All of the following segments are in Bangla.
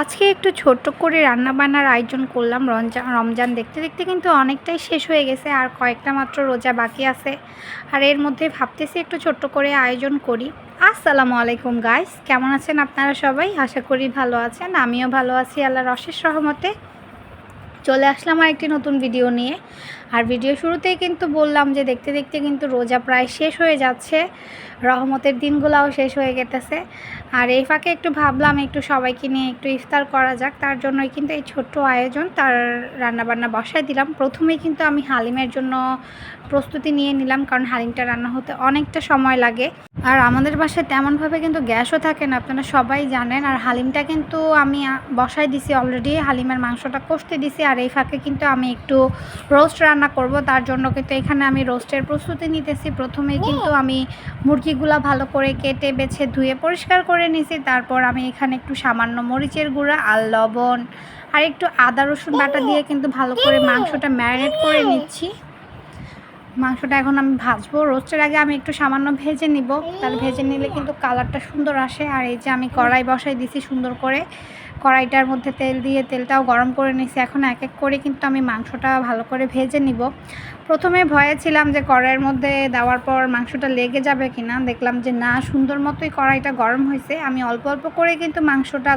আজকে একটু ছোট্ট করে রান্না বান্নার আয়োজন করলাম রমজান রমজান দেখতে দেখতে কিন্তু অনেকটাই শেষ হয়ে গেছে আর কয়েকটা মাত্র রোজা বাকি আছে। আর এর মধ্যে ভাবতেছি একটু ছোট্ট করে আয়োজন করি। আসসালামু আলাইকুম গাইস কেমন আছেন আপনারা সবাই? আশা করি ভালো আছেন, আমিও ভালো আছি, আল্লাহর অশেষ সহমতে চলে আসলাম আর একটি নতুন ভিডিও নিয়ে। আর ভিডিও শুরুতেই কিন্তু বললাম যে দেখতে দেখতে কিন্তু রোজা প্রায় শেষ হয়ে যাচ্ছে। রহমতের দিনগুলাও শেষ হয়ে গেতেছে। আর এই ফাঁকে একটু ভাবলাম একটু সবাইকে নিয়ে একটু ইফতার করা যাক। তার জন্যই কিন্তু এই ছোট্ট আয়োজন তার রান্নাবান্না বসায় দিলাম। প্রথমেই কিন্তু আমি হালিমের জন্য প্রস্তুতি নিয়ে নিলাম কারণ হালিমটা রান্না হতে অনেকটা সময় লাগে। আর আমাদের বাসায় তেমনভাবে কিন্তু গ্যাসও থাকে না আপনারা সবাই জানেন। আর হালিমটা কিন্তু আমি আ, বসাই দিছি অলরেডি হালিমের মাংসটা কষতে দিছি। আর এই ফাঁকে কিন্তু আমি একটু রোস্ট রান্না করব তার জন্য কিন্তু এখানে আমি রোস্টের প্রস্তুতি নিতেছি। প্রথমেই কিন্তু আমি মুরগিগুলা ভালো করে কেটে বেছে ধুয়ে পরিষ্কার করে নিছি। তারপর আমি এখানে একটু সামান্য মরিচের গুঁড়া আর লবণ আর একটু আদা রসুন বাটা দিয়ে কিন্তু ভালো করে মাংসটা ম্যারিনেট করে নিচ্ছি। মাংসটা এখন আমি ভাজবো। রোস্টের আগে আমি একটু সামান্য ভেজে নিব। তাহলে ভেজে নিলে কিন্তু কালারটা সুন্দর আসে। আর এই যে আমি কড়াই বসাই দিছি সুন্দর করে। কড়াইটার মধ্যে তেল দিয়ে তেলটাও গরম করে নিছি এখন এক এক করে কিন্তু আমি মাংসটা ভালো করে ভেজে নিব। প্রথমে ভয়ে ছিলাম যে কড়াইয়ের মধ্যে দেওয়ার পর মাংসটা লেগে যাবে কিনা। দেখলাম যে না, সুন্দর মতোই কড়াইটা গরম হয়েছে। আমি অল্প অল্প করে কিন্তু মাংসটা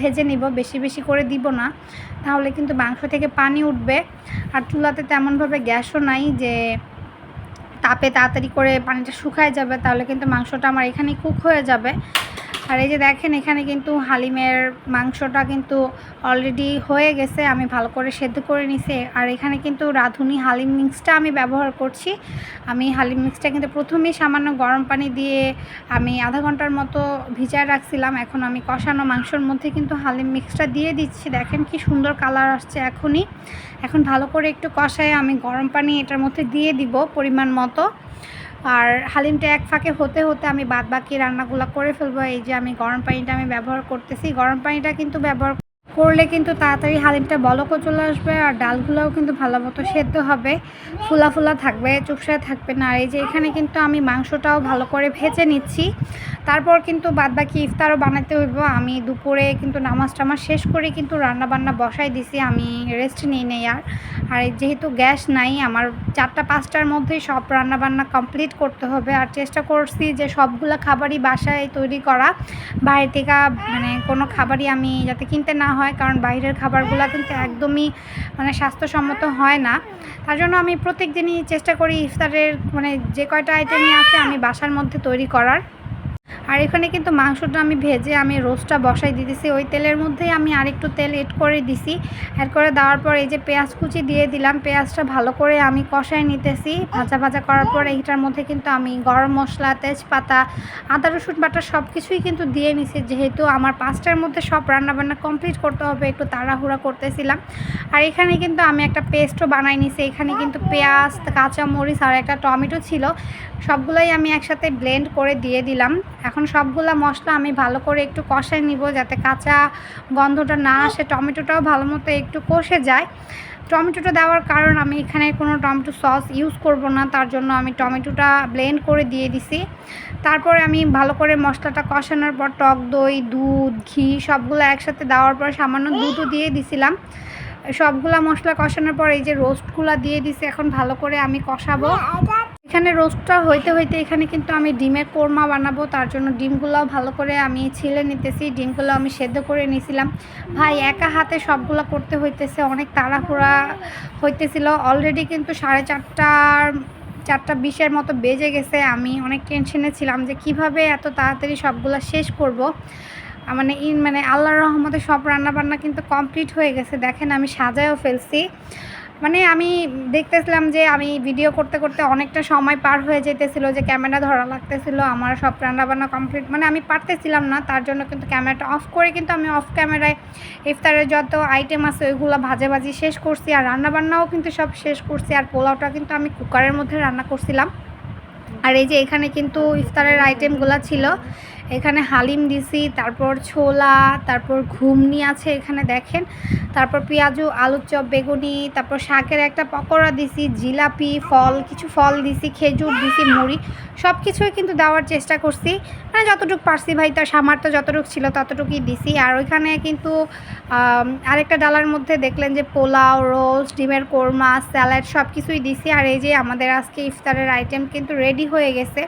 ভেজে নিব। বেশি বেশি করে দিব না। তাহলে কিন্তু মাংস থেকে পানি উঠবে। আর চুলাতে তেমনভাবে গ্যাসও নাই যে তাপে তাড়াতাড়ি করে পানিটা শুকায় যাবে, তাহলে কিন্তু মাংসটা আমার এখানেই কুক হয়ে যাবে। আর এই যে দেখেন, এখানে কিন্তু হালিমের মাংসটা কিন্তু অলরেডি হয়ে গেছে, আমি ভালো করে সেদ্ধ করে নিছি। আর এখানে কিন্তু রাঁধুনি হালিম মিক্সটা আমি ব্যবহার করছি। আমি হালিম মিক্সটা কিন্তু প্রথমেই সামান্য গরম পানি দিয়ে আমি আধা ঘণ্টার মতো ভিজায় রাখছিলাম। এখন আমি কষানো মাংসর মধ্যে কিন্তু হালিম মিক্সটা দিয়ে দিচ্ছি। দেখেন কি সুন্দর কালার আসছে এখনই। এখন ভালো করে একটু কষায় আমি গরম পানি এটার মধ্যে দিয়ে দিব পরিমাণ মতো। আর হালিমটা এক ফাঁকে হতে হতে আমি বাদ বাকি রান্নাগুলো করে ফেলব। এই যে আমি গরম পানিটা আমি ব্যবহার করতেছি। গরম পানিটা কিন্তু ব্যবহার করলে কিন্তু তাড়াতাড়ি হালিমটা বলকও চলে আসবে আর ডালগুলোও কিন্তু ভালো মতো সেদ্ধ হবে। ফুলা ফুলা থাকবে চুপসায় থাকবে না। আর এই যে এখানে কিন্তু আমি মাংসটাও ভালো করে ভেজে নিচ্ছি। তারপর কিন্তু বাদ বাকি ইফতারও বানাতে হইব। আমি দুপুরে কিন্তু নামাজ টামাজ শেষ করে কিন্তু রান্না বান্না বসাই দিছি। আমি রেস্ট নিই নেই আর। আর যেহেতু গ্যাস নাই, আমার চারটা, পাঁচটার মধ্যেই সব রান্না বান্না কমপ্লিট করতে হবে। আর চেষ্টা করছি যে সবগুলো খাবারই বাসায় তৈরি করা। বাইরে থেকে মানে কোনো খাবারই আমি যাতে কিনতে না হয়, কারণ বাইরের খাবারগুলো কিন্তু একদমই মানে স্বাস্থ্যসম্মত হয় না। তার জন্য আমি প্রত্যেক দিনই চেষ্টা করি ইফতারের মানে যে কয়টা আইটেমই আছে আমি বাসার মধ্যে তৈরি করার। আর এখানে কিন্তু মাংসটা আমি ভেজে আমি রোস্টটা বসাই দিতেছি ওই তেলের মধ্যেই আমি আরেকটু তেল এড করে দিছি। অ্যাড করে দেওয়ার পর এই যে পেঁয়াজ কুচি দিয়ে দিলাম, পেঁয়াজটা ভালো করে আমি কষাই নিতেছি। ভাজা ভাজা করার পর এইটার মধ্যে কিন্তু আমি গরম মশলা, তেজপাতা, আদা, রসুন বাটা সব কিছুই কিন্তু দিয়ে নিছি। যেহেতু আমার পাঁচটার মধ্যে সব রান্নাবান্না কমপ্লিট করতে হবে, একটু তাড়াহুড়া করতেছিলাম। আর এখানে কিন্তু আমি একটা পেস্টও বানাই নিছি। এখানে কিন্তু পেঁয়াজ কাঁচা মরিচ আর একটা টমেটো ছিল। সবগুলোই আমি একসাথে ব্লেন্ড করে দিয়ে দিলাম। এখন সবগুলা মশলা আমি ভালো করে একটু কষাই নিব যাতে কাঁচা গন্ধটা না আসে। টমেটোটাও ভালো মতো একটু কষে যায়। টমেটোটা দেওয়ার কারণ আমি এখানে কোনো টমেটো সস ইউজ করব না, তার জন্য আমি টমেটোটা ব্লেন্ড করে দিয়ে দিছি। তারপরে আমি ভালো করে মশলাটা কষানোর পর টক দই, দুধ, ঘি সবগুলো একসাথে দেওয়ার পর সামান্য দুধও দিয়ে দিছিলাম। সবগুলা মশলা কষানোর পর এই যে রোস্টগুলো দিয়ে দিছি, এখন ভালো করে আমি কষাবো। এখানে রোস্টটা হইতে হইতে এখানে কিন্তু আমি ডিমের কোরমা বানাবো, তার জন্য ডিমগুলোও ভালো করে আমি ছিলে নিতেছি, ডিমগুলো আমি সেদ্ধ করে নিয়েছিলাম। ভাই, একা হাতে সবগুলো করতে হইতেছে, অনেক তাড়াহুড়া হইতেছিল। অলরেডি কিন্তু সাড়ে চারটার, চারটা বিশের মতো বেজে গেছে, আমি অনেক টেনশনে ছিলাম যে কীভাবে এত তাড়াতাড়ি সবগুলো শেষ করব। মানে ইন মানে আল্লাহর রহমতে সব রান্নাবান্না কিন্তু কমপ্লিট হয়ে গেছে। দেখেন আমি সাজায়ও ফেলছি। মানে আমি দেখতেছিলাম যে আমি ভিডিও করতে করতে অনেকটা সময় পার হয়ে যেতেছিল, যে ক্যামেরা ধরা লাগতেছিল, আমার সব রান্নাবান্না কমপ্লিট মানে আমি পারতেছিলাম না, তার জন্য কিন্তু ক্যামেরাটা অফ করে কিন্তু আমি অফ ক্যামেরায় ইফতারের যত আইটেম আছে, ওইগুলো ভাজে ভাজি শেষ করছি, আর রান্নাবান্নাও কিন্তু সব শেষ করছি, আর পোলাওটা কিন্তু আমি কুকারের মধ্যে রান্না করছিলাম। আর এই যে এখানে কিন্তু ইফতারের আইটেমগুলো ছিল এখানে হালিম দিছি, তারপর ছোলা, তারপর ঘুমনি আছে এখানে দেখেন, তারপর পেঁয়াজু, আলুর চপ, বেগুনি, তারপর শাকের একটা পকোড়া দিছি, জিলাপি, ফল, কিছু ফল দিছি, খেজুর দিছি, মুড়ি সব কিছুই কিন্তু দেওয়ার চেষ্টা করছি। মানে যতটুকু পারছি ভাই, তার সামার্থ্য যতটুকু ছিল ততটুকুই দিছি। আর ওইখানে কিন্তু আরেকটা ডালার মধ্যে দেখলেন যে পোলাও, রোস্ট, ডিমের কোরমা, স্যালাড সব কিছুই দিছি। আর এই যে আমাদের আজকে ইফতারের আইটেম কিন্তু রেডি হয়ে গেছে।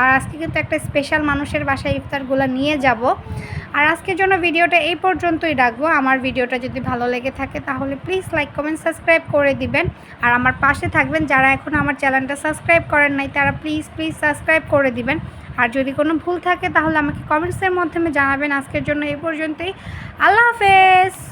আর আজকে কিন্তু একটা স্পেশাল মানুষের বাসায় ইফতারগুলো নিয়ে যাব। আর আজকের জন্য ভিডিওটা এই পর্যন্তই রাখব। আমার ভিডিওটা যদি ভালো লেগে থাকে তাহলে প্লিজ লাইক কমেন্ট সাবস্ক্রাইব করে দিবেন। আর আমার পাশে থাকবেন যারা এখন আমার চ্যানেলটা সাবস্ক্রাইব করেন নাই তারা প্লিজ প্লিজ সাবস্ক্রাইব করে দিবেন। আর যদি কোনো ভুল থাকে তাহলে আমাকে কমেন্টসের মাধ্যমে জানাবেন। আজকের জন্য এই পর্যন্তই। আল্লাহ হাফেজ!